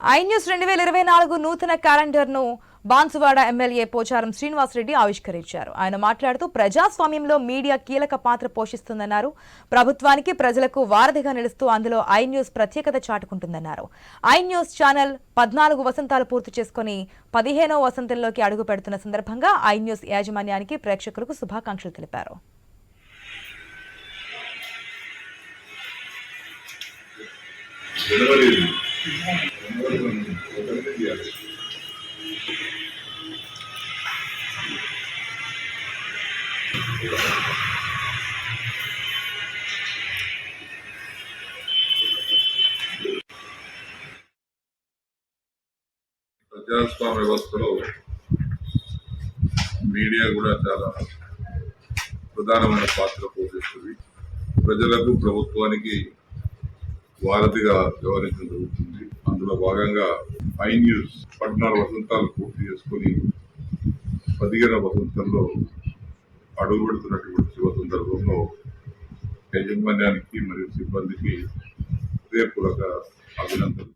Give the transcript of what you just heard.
I news రెండు వేల ఇరవై నాలుగు నూతన క్యాలెండర్ను బాన్సువాడ ఎమ్మెల్యే పోచారం శ్రీనివాసరెడ్డి ఆవిష్కరించారు. ఆయన మాట్లాడుతూ ప్రజాస్వామ్యంలో మీడియా కీలక పాత్ర పోషిస్తుందన్నారు. ప్రభుత్వానికి ప్రజలకు వారధిగా నిలుస్తూ అందులో ఐ న్యూస్ ప్రత్యేకత చాటుకుంటుందన్నారు. ఐ న్యూస్ ఛానల్ పద్నాలుగు వసంతాలు పూర్తి చేసుకుని పదిహేనో వసంతంలోకి అడుగు పెడుతున్న సందర్భంగా ఐ న్యూస్ యాజమాన్యానికి ప్రేక్షకులకు శుభాకాంక్షలు తెలిపారు. జనవరి ప్రజాస్వామ్య వ్యవస్థలో మీడియా కూడా చాలా ప్రధానమైన పాత్ర పోషిస్తుంది. ప్రజలకు ప్రభుత్వానికి వారధిగా వ్యవహరించడం జరుగుతుంది. అందులో భాగంగా ఐ న్యూస్ పద్నాలుగు వసంతాలు పూర్తి చేసుకుని పదిహేను వసంతంలో అడుగు పెడుతున్నటువంటి శుభ సందర్భంలో యాజమాన్యానికి మరియు సిబ్బందికి హృదయపూర్వక అభినందనలు.